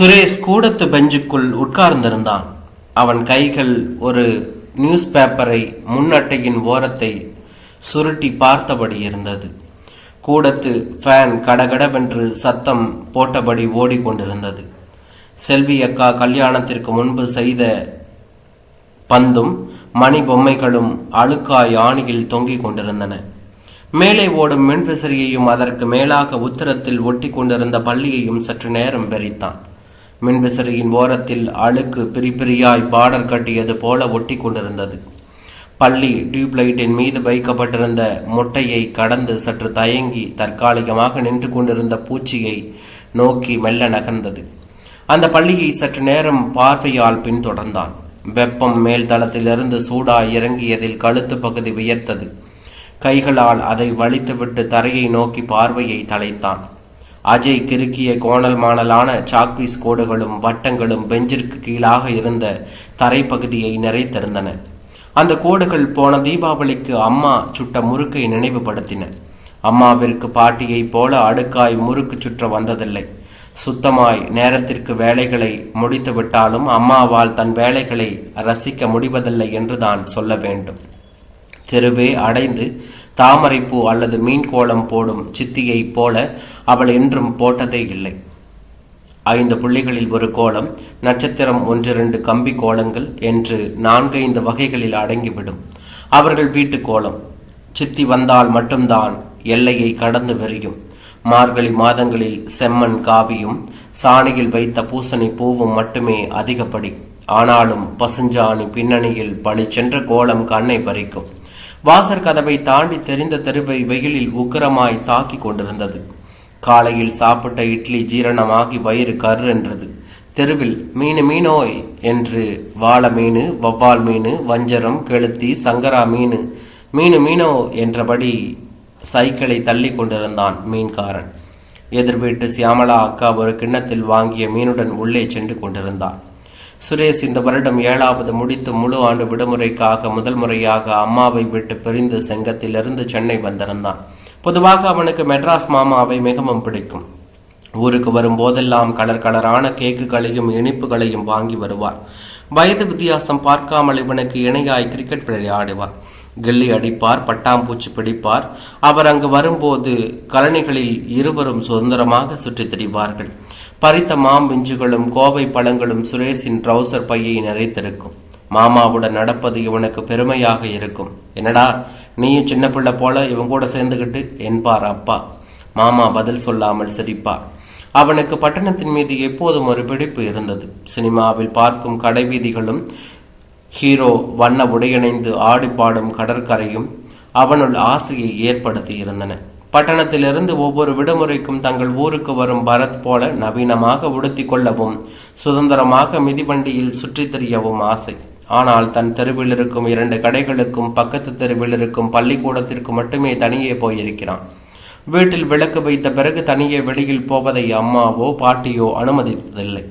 சுரேஷ் கூடத்து பெஞ்சுக்குள் உட்கார்ந்திருந்தான். அவன் கைகள் ஒரு நியூஸ் பேப்பரை முன்னட்டையின் ஓரத்தை சுருட்டி பார்த்தபடி இருந்தது. கூடத்து ஃபேன் கடகடவென்று சத்தம் போட்டபடி ஓடிக்கொண்டிருந்தது. செல்வி அக்கா கல்யாணத்திற்கு முன்பு செய்த பந்தும் மணி பொம்மைகளும் அழுக்காய் ஆணியில் தொங்கிக் கொண்டிருந்தன. மேலே ஓடும் மின்விசிறியையும் அதற்கு மேலாக உத்தரத்தில் ஒட்டி கொண்டிருந்த பள்ளியையும் சற்று நேரம் வெறித்தான். மின்விசிறியின் ஓரத்தில் அழுக்கு பிரிபிரியாய் பார்டர் கட்டியது போல ஒட்டி கொண்டிருந்தது பள்ளி டியூப்லைட்டின் மீது வைக்கப்பட்டிருந்த முட்டையை கடந்து சற்று தயங்கி தற்காலிகமாக நின்று கொண்டிருந்த பூச்சியை நோக்கி மெல்ல நகர்ந்தது. அந்த பள்ளியை சற்று நேரம் பார்வையால் பின்தொடர்ந்தான். வெப்பம் மேல் தளத்திலிருந்து சூடாய் இறங்கியதில் கழுத்து பகுதி உயர்த்தது கைகளால் அதை வலித்துவிட்டு தரையை நோக்கி பார்வையை தலைத்தான். அஜய் கிறுக்கிய கோணல் மாணலான சாக்பீஸ் கோடுகளும் வட்டங்களும் பெஞ்சிற்கு கீழாக இருந்த தரைப்பகுதியை நிறைத்திருந்தன. அந்த கோடுகள் போன தீபாவளிக்கு அம்மா சுட்ட முறுக்கை நினைவுபடுத்தின. அம்மாவிற்கு பாட்டியைப் போல அடுக்காய் முறுக்கு சுற்ற வந்ததில்லை. சுத்தமாய் நேரத்திற்கு வேலைகளை முடித்து விட்டாலும் அம்மாவால் தன் வேலைகளை ரசிக்க முடிவதில்லை என்று தான் சொல்ல வேண்டும். தெருவே அடைந்து தாமரைப்பூ அல்லது மீன் கோலம் போடும் சித்தியைப் போல அவள் என்றும் போட்டதே இல்லை. ஐந்து புள்ளிகளில் ஒரு கோலம் நட்சத்திரம் ஒன்றிரண்டு கம்பி கோலங்கள் என்று நான்கைந்து வகைகளில் அடங்கிவிடும். அவர்கள் வீட்டு கோலம் சித்தி வந்தால் மட்டும்தான் எல்லையை கடந்து வெறியும். மார்கழி மாதங்களில் செம்மண் காவியும் சாணியில் வைத்த பூசணி பூவும் மட்டுமே அதிகப்படி. ஆனாலும் பசுஞ்சாணி பின்னணியில் பளிச்சென்ற கோலம் கண்ணை பறிக்கும். வாசற் கதவை தாண்டி தெரிந்த தெருவை வெயிலில் உக்கிரமாய் தாக்கி கொண்டிருந்தது. காலையில் சாப்பிட்ட இட்லி ஜீரணமாகி வயிறு கர்ரென்றது தெருவில் மீனு மீனோய் என்று வாழை மீன் வவ்வால் மீன் வஞ்சரம் கெளுத்தி சங்கரா மீன் மீனு மீனோ என்றபடி சைக்கிளை தள்ளி கொண்டிருந்தான் மீன்காரன். எதிர்வீட்டு சியாமலா அக்கா ஒரு கிண்ணத்தில் வாங்கிய மீனுடன் உள்ளே சென்று கொண்டிருந்தான். சுரேஷ் இந்த வருடம் ஏழாவது முடித்து முழு ஆண்டு விடுமுறைக்காக முதல் முறையாக அம்மாவை விட்டு பிரிந்து செங்கத்திலிருந்து சென்னை வந்திருந்தான். பொதுவாக அவனுக்கு மெட்ராஸ் மாமாவை மிகவும் பிடிக்கும். ஊருக்கு வரும் போதெல்லாம் கலர் கலரான கேக்குகளையும் இனிப்புகளையும் வாங்கி வருவார். வயது வித்தியாசம் பார்க்காமல் இவனுக்கு இணையாய் கிரிக்கெட் விளையாடுவார். கில்லி அடிப்பார் பட்டாம்பூச்சி பிடிப்பார். அவர் அங்கு வரும்போது கலனிகளில் இருவரும் சுதந்திரமாக சுற்றித் திரிவார்கள். பறித்த மாம்பிஞ்சுகளும் கோவை பழங்களும் சுரேஷின் ட்ரௌசர் பையை நிறைத்திருக்கும். மாமாவுடன் நடப்பது இவனுக்கு பெருமையாக இருக்கும். என்னடா நீயும் சின்ன பிள்ளை போல இவன் கூட சேர்ந்துக்கிட்டு என்பார் அப்பா. மாமா பதில் சொல்லாமல் சிரிப்பார். அவனுக்கு பட்டணத்தின் மீது எப்போதும் ஒரு பிடிப்பு இருந்தது. சினிமாவில் பார்க்கும் கடைவீதிகளும் ஹீரோ வண்ண உடையணைந்து ஆடிப்பாடும் கடற்கரையும் அவனுள் ஆசையை ஏற்படுத்தி இருந்தன. பட்டணத்திலிருந்து ஒவ்வொரு விடுமுறைக்கும் தங்கள் ஊருக்கு வரும் பரத் போல நவீனமாக உடுத்தி கொள்ளவும் சுதந்திரமாக மிதிவண்டியில் சுற்றித் திரியவும் ஆசை. ஆனால் தன் தெருவில் இருக்கும் இரண்டு கடைகளுக்கும் பக்கத்து தெருவில் இருக்கும் பள்ளிக்கூடத்திற்கு மட்டுமே தனியே போயிருக்கிறான். வீட்டில் விளக்கு வைத்த பிறகு தனியே வெளியில் போவதை அம்மாவோ பாட்டியோ அனுமதித்ததில்லை.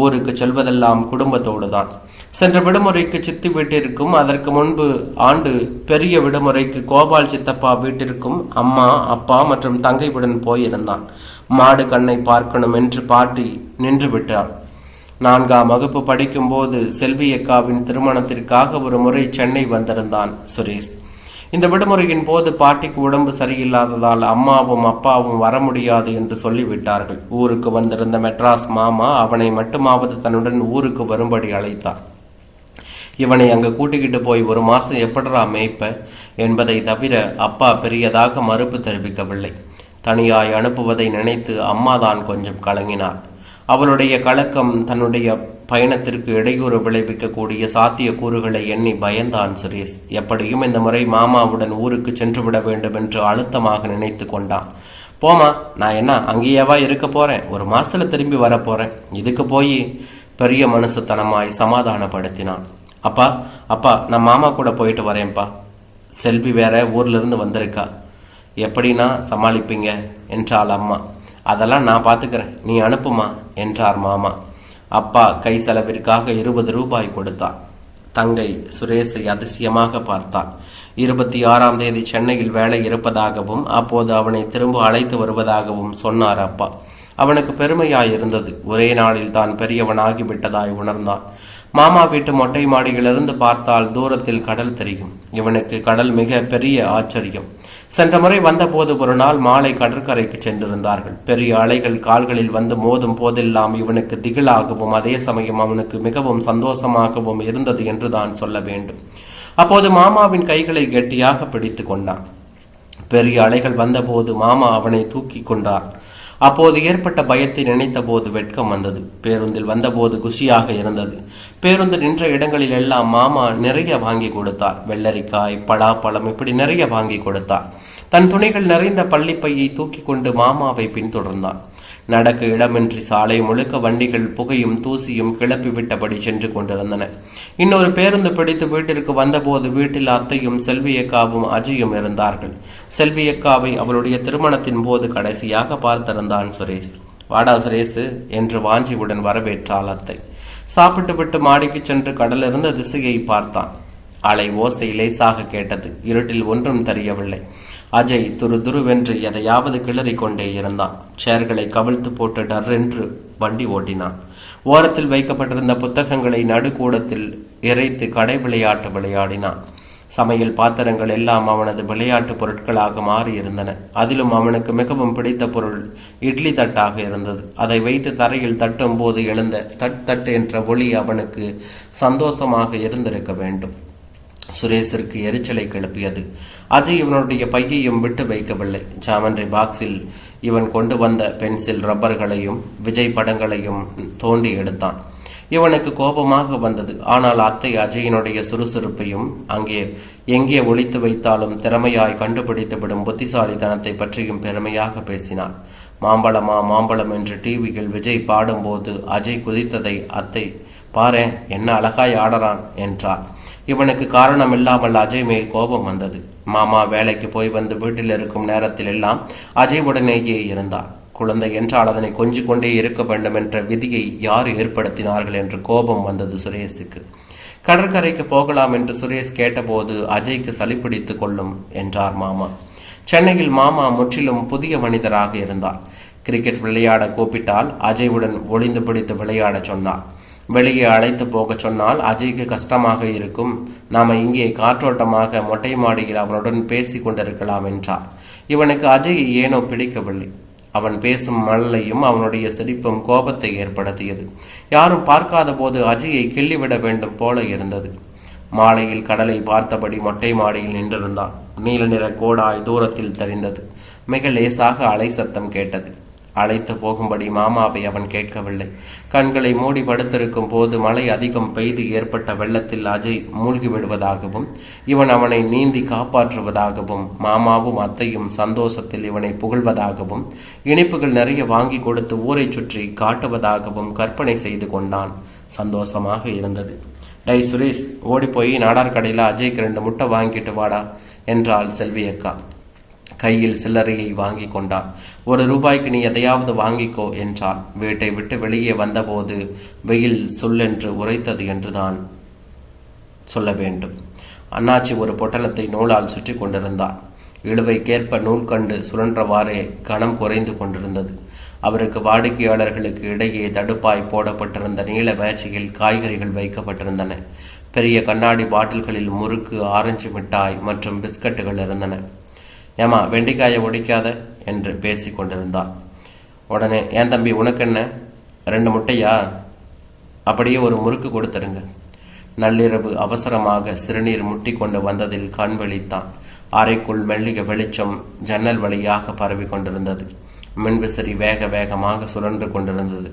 ஊருக்கு செல்வதெல்லாம் குடும்பத்தோடு தான் சென்ற விடுமுறைக்கு சித்தி வீட்டிற்கும் அதற்கு முன்பு ஆண்டு பெரிய விடுமுறைக்கு கோபால் சித்தப்பா வீட்டிற்கும் அம்மா அப்பா மற்றும் தங்கையுடன் போயிருந்தான். மாடு கண்ணை பார்க்கணும் என்று பாட்டி நின்று விட்டார் நான்காம் வகுப்பு படிக்கும்போது செல்வி அக்காவின் திருமணத்திற்காக ஒரு முறை சென்னை வந்திருந்தான் சுரேஷ். இந்த விடுமுறையின் போது பாட்டிக்கு உடம்பு சரியில்லாததால் அம்மாவும் அப்பாவும் வர முடியாது என்று சொல்லிவிட்டார்கள். ஊருக்கு வந்திருந்த மெட்ராஸ் மாமா அவனை மட்டுமாவது தன்னுடன் ஊருக்கு வரும்படி அழைத்தார். இவனை அங்கு கூட்டிக்கிட்டு போய் ஒரு மாசம் எப்படரா மேய்ப்ப என்பதை தவிர அப்பா பெரியதாக மறுப்பு தெரிவிக்கவில்லை. தனியாய் அனுப்புவதை நினைத்து அம்மாதான் கொஞ்சம் கலங்கினார் அவளுடைய கலக்கம் தன்னுடைய பயணத்திற்கு இடையூறு விளைவிக்கக்கூடிய சாத்திய கூறுகளை எண்ணி பயந்தான் சுரேஷ். எப்படியும் இந்த முறை மாமாவுடன் ஊருக்கு சென்று விட வேண்டும் என்று அழுத்தமாக நினைத்து கொண்டான். போமா நான் என்ன அங்கேயேவா இருக்க போறேன்? ஒரு மாசத்துல திரும்பி வர இதுக்கு போய்? பெரிய மனசுத்தனமாய் சமாதானப்படுத்தினான். அப்பா அப்பா நான் மாமா கூட போயிட்டு வரேன்ப்பா. செல்வி வேற ஊர்லேருந்து வந்திருக்கா. எப்படின்னா சமாளிப்பீங்க என்றாள் அம்மா. அதெல்லாம் நான் பார்த்துக்கிறேன் நீ அனுப்புமா என்றார் மாமா. அப்பா கை செலவிற்காக இருபது ரூபாய் கொடுத்தார் தங்கை சுரேஷை அதிசயமாக பார்த்தாள். இருபத்தி ஆறாம் தேதி சென்னையில் வேலை இருப்பதாகவும் அப்போது அவனை திரும்ப அழைத்து வருவதாகவும் சொன்னார் அப்பா. அவனுக்கு பெருமையாயிருந்தது. ஒரே நாளில் தான் பெரியவனாகி விட்டதாய் உணர்ந்தான். மாமா வீட்டு மொட்டை மாடியிலிருந்து பார்த்தால் தூரத்தில் கடல் தெரியும். இவனுக்கு கடல் மிக பெரிய ஆச்சரியம். சென்ற முறை வந்தபோது ஒரு நாள் மாலை கடற்கரைக்கு சென்றிருந்தார்கள். பெரிய அலைகள் கால்களில் வந்து மோதும் போதெல்லாம் இவனுக்கு திகிலாகவும் அதே சமயம் அவனுக்கு மிகவும் சந்தோஷமாகவும் இருந்தது என்று தான் சொல்ல வேண்டும். அப்போது மாமாவின் கைகளை கெட்டியாக பிடித்து கொண்டான். பெரிய அலைகள் வந்தபோது மாமா அவனை தூக்கி கொண்டார். அப்போது ஏற்பட்ட பயத்தை நினைத்தபோது வெட்கம் வந்தது. பேருந்தில் வந்தபோது குஷியாக இருந்தது. பேருந்து நின்ற இடங்களில் எல்லாம் மாமா நிறைய வாங்கி கொடுத்தார். வெள்ளரிக்காய் பலாப்பழம் இப்படி நிறைய வாங்கி கொடுத்தார். தன் துணிகள் நிறைந்த பள்ளிப்பையை தூக்கி கொண்டு மாமாவை பின்தொடர்ந்தான் நடக்க இடமின்றி சாலை முழுக்க வண்டிகள் புகையும் தூசியும் கிளப்பி விட்டபடி சென்று கொண்டிருந்தன. இன்னொரு பேருந்து பிடித்து வீட்டிற்கு வந்தபோது வீட்டில் அத்தையும் செல்வியக்காவும் அஜயும் இருந்தார்கள். செல்வியக்காவை அவளுடைய திருமணத்தின் போது கடைசியாக பார்த்திருந்தான் சுரேஷ். வாடா சுரேஷ் என்று வாஞ்சியுடன் வரவேற்றாள் அத்தை. சாப்பிட்டு விட்டு மாடிக்கு சென்று கடலிருந்த திசையை பார்த்தான். அலை ஓசை லேசாக கேட்டது. இருட்டில் ஒன்றும் தெரியவில்லை. அஜய் துரு துருவென்று எதையாவது கிளறி கொண்டே இருந்தான். சேர்களை கவிழ்த்து போட்டு டர்ரென்று வண்டி ஓட்டினான். ஓரத்தில் வைக்கப்பட்டிருந்த புத்தகங்களை நடுக்கூடத்தில் இறைத்து கடை விளையாட்டு விளையாடினான். சமையல் பாத்திரங்கள் எல்லாம் அவனது விளையாட்டு பொருட்களாக மாறியிருந்தன. அதிலும் அவனுக்கு மிகவும் பிடித்த பொருள் இட்லி தட்டாக இருந்தது. அதை வைத்து தரையில் தட்டும் போது எழுந்த தட் தட் என்ற ஒளி அவனுக்கு சந்தோஷமாக இருந்திருக்க வேண்டும். சுரேஷிற்கு எரிச்சலை கிளப்பியது. அஜய் இவனுடைய பையையும் விட்டு வைக்கவில்லை. ஜாமன்றி பாக்ஸில் இவன் கொண்டு வந்த பென்சில் ரப்பர்களையும் விஜய் படங்களையும் தோண்டி எடுத்தான். இவனுக்கு கோபமாக வந்தது. ஆனால் அத்தை அஜயினுடைய சுறுசுறுப்பையும் அங்கே எங்கே ஒழித்து வைத்தாலும் திறமையாய் கண்டுபிடித்துவிடும் புத்திசாலித்தனத்தை பற்றியும் பெருமையாக பேசினார் மாம்பழமா மாம்பழம் என்று டிவியில் விஜய் பாடும்போது அஜய் குதித்ததை அத்தை பாரேன் என்ன அழகாய் ஆடறான் என்றார் இவனுக்கு காரணம் இல்லாமல் அஜய் மேல் கோபம் வந்தது. மாமா வேலைக்கு போய் வந்து வீட்டில் இருக்கும் நேரத்தில் எல்லாம் அஜய் உடனேயே குழந்தை என்றால் அதனை கொஞ்சிக் கொண்டே இருக்க வேண்டும் என்ற விதியை யார் ஏற்படுத்தினார்கள் என்று கோபம் வந்தது சுரேஷுக்கு. கடற்கரைக்கு போகலாம் என்று சுரேஷ் கேட்டபோது அஜய்க்கு சளிப்பிடித்து கொள்ளும் என்றார் மாமா. சென்னையில் மாமா முற்றிலும் புதிய மனிதராக இருந்தார். கிரிக்கெட் விளையாட கூப்பிட்டால் அஜய்வுடன் ஒளிந்து பிடித்து விளையாடச் சொன்னார். வெளியே அழைத்து போகச் சொன்னால் அஜய்க்கு கஷ்டமாக இருக்கும். நாம் இங்கே காற்றோட்டமாக மொட்டை மாடியில் அவனுடன் பேசி கொண்டிருக்கலாம் என்றார் இவனுக்கு அஜய் ஏனோ பிடிக்கவில்லை. அவன் பேசும் மழலையும் அவனுடைய சிரிப்பும் கோபத்தை ஏற்படுத்தியது. யாரும் பார்க்காத போது அஜயை கிள்ளிவிட வேண்டும் போல இருந்தது. மாலையில் கடலை பார்த்தபடி மொட்டை மாடியில் நின்றிருந்தான். நீல நிற கோடாய் தூரத்தில் தெரிந்தது. மிக லேசாக அலை சத்தம் கேட்டது. அழைத்து போகும்படி மாமாவை அவன் கேட்கவில்லை. கண்களை மூடி படுத்திருக்கும் போது மழை அதிகம் பெய்து ஏற்பட்ட வெள்ளத்தில் அஜய் மூழ்கி விடுவதாகவும் இவன் அவனை நீந்தி காப்பாற்றுவதாகவும் மாமாவும் அத்தையும் சந்தோஷத்தில் இவனை புகழ்வதாகவும் இனிப்புகள் நிறைய வாங்கி கொடுத்து ஊரை சுற்றி காட்டுவதாகவும் கற்பனை செய்து கொண்டான். சந்தோஷமாக இருந்தது. டை சுரேஷ் ஓடிப்போய் நாடார் கடையில் அஜய்க்கு ரெண்டு முட்டை வாங்கிட்டு வாடா என்றாள் செல்வி அக்கா கையில் சில்லறையை வாங்கி கொண்டான். ஒரு ரூபாய்க்கு நீ எதையாவது வாங்கிக்கோ என்றான். வீட்டை விட்டு வெளியே வந்தபோது வெயில் சொல்லென்று உரைத்தது என்றுதான் சொல்ல வேண்டும். அண்ணாச்சி ஒரு பொட்டலத்தை நூலால் சுற்றி கொண்டிருந்தார் இழுவைக்கேற்ப நூல் கண்டு சுழன்றவாறே கணம் குறைந்து கொண்டிருந்தது. அவருக்கு வாடிக்கையாளர்களுக்கு இடையே தடுப்பாய் போடப்பட்டிருந்த நீல மேச்சையில் காய்கறிகள் வைக்கப்பட்டிருந்தன. பெரிய கண்ணாடி பாட்டில்களில் முறுக்கு ஆரஞ்சு மிட்டாய் மற்றும் பிஸ்கட்டுகள் இருந்தன. ஏமா வெண்டிக்காயை ஒடிக்காத என்று பேசி கொண்டிருந்தாள். உடனே ஏன் தம்பி உனக்கு என்ன ரெண்டு முட்டையா? அப்படியே ஒரு முறுக்கு கொடுத்துருங்க. நள்ளிரவு அவசரமாக சிறுநீர் முட்டி கொண்டு வந்ததில் கண் விழித்தான். அறைக்குள் மெல்லிக வெளிச்சம் ஜன்னல் வழியாக பரவி கொண்டிருந்தது. மின்விசிறி வேக வேகமாக சுழன்று கொண்டிருந்தது.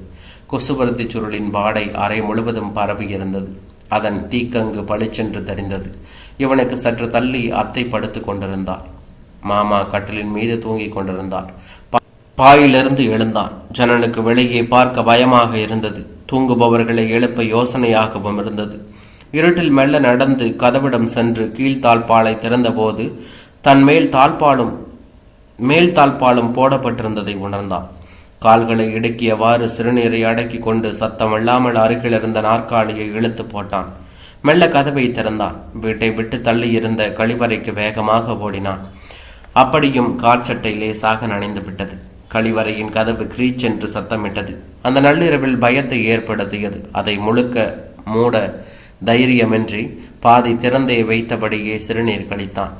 கொசுபருத்தி சுருளின் வாடை அறை முழுவதும் பரவி இருந்தது. அதன் தீக்கங்கு பளிச்சென்று தெரிந்தது. இவனுக்கு சற்று தள்ளி அத்தை படுத்து கொண்டிருந்தான் மாமா கட்டிலின் மீது தூங்கிக் கொண்டிருந்தார். பாயிலிருந்து எழுந்தான். ஜனனுக்கு வெளியே பார்க்க பயமாக இருந்தது. தூங்குபவர்களை எழுப்ப யோசனையாகவும் இருந்தது. இருட்டில் மெல்ல நடந்து கதவிடம் சென்று கீழ்த்தாழ்பாலை திறந்தபோது தன் மேல் தாழ்பாலும் மேல் தாழ்பாலும் போடப்பட்டிருந்ததை உணர்ந்தான். கால்களை இடுக்கியவாறு சிறுநீரை அடக்கி கொண்டு சத்தமில்லாமல் அருகில் இருந்த நாற்காலியை இழுத்து போட்டான். மெல்ல கதவை திறந்தான். வீட்டை விட்டு தள்ளி இருந்த கழிவறைக்கு வேகமாக ஓடினான். அப்படியும் காற்சட்டை லேசாக நனைந்து விட்டது கழிவறையின் கதவு கிரீச் என்று சத்தமிட்டது. அந்த நள்ளிரவில் பயத்தை ஏற்படுத்தியது. அதை முழுக்க மூட தைரியமின்றி பாதி திறந்தே வைத்தபடியே சிறுநீர் கழித்தான்.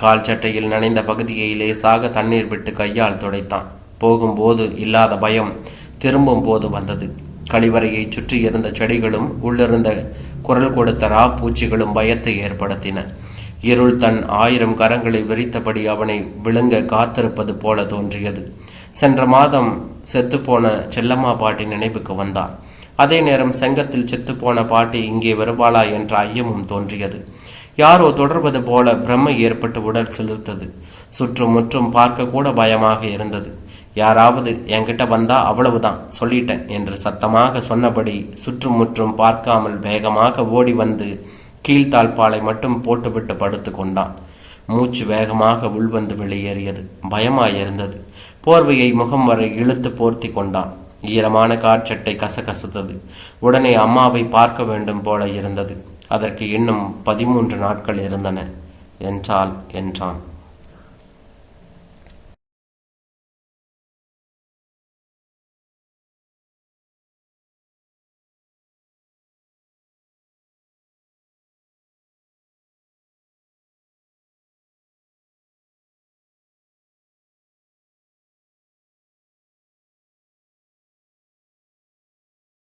கால் சட்டையில் நனைந்த பகுதியை லேசாக தண்ணீர் விட்டு கையால் துடைத்தான். போகும்போது இல்லாத பயம் திரும்பும் போது வந்தது. கழிவறையை சுற்றி இருந்த செடிகளும் உள்ளிருந்த குரல் கொடுத்த ரா பூச்சிகளும் பயத்தை ஏற்படுத்தின. இருள் தன் ஆயிரம் கரங்களை விரித்தபடி அவனை விழுங்க காத்திருப்பது போல தோன்றியது. சென்ற மாதம் செத்துப்போன செல்லம்மா பாட்டி நினைவுக்கு வந்தார் அதே நேரம் செங்கத்தில் செத்துப்போன பாட்டி இங்கே வருவாளா என்ற ஐயமும் தோன்றியது. யாரோ தொடர்வது போல பிரம்மை ஏற்பட்டு உடல் சிலிர்த்தது. சுற்றும் முற்றும் பார்க்க கூட பயமாக இருந்தது. யாராவது என்கிட்ட வந்தா அவ்வளவுதான் சொல்லிட்டேன் என்று சத்தமாக சொன்னபடி சுற்றும் முற்றும் பார்க்காமல் வேகமாக ஓடி வந்து கீழ்த்தாழ்பாலை மட்டும் போட்டுவிட்டு படுத்து கொண்டான். மூச்சு வேகமாக உள்வந்து வெளியேறியது. பயமாயிருந்தது. போர்வையை முகம் வரை இழுத்து போர்த்தி கொண்டான். ஈரமான காற்சட்டை கசகசத்தது. உடனே அம்மாவை பார்க்க வேண்டும் போல இருந்தது. அதற்கு இன்னும் பதிமூன்று நாட்கள் இருந்தன. என்றால் என்றான்.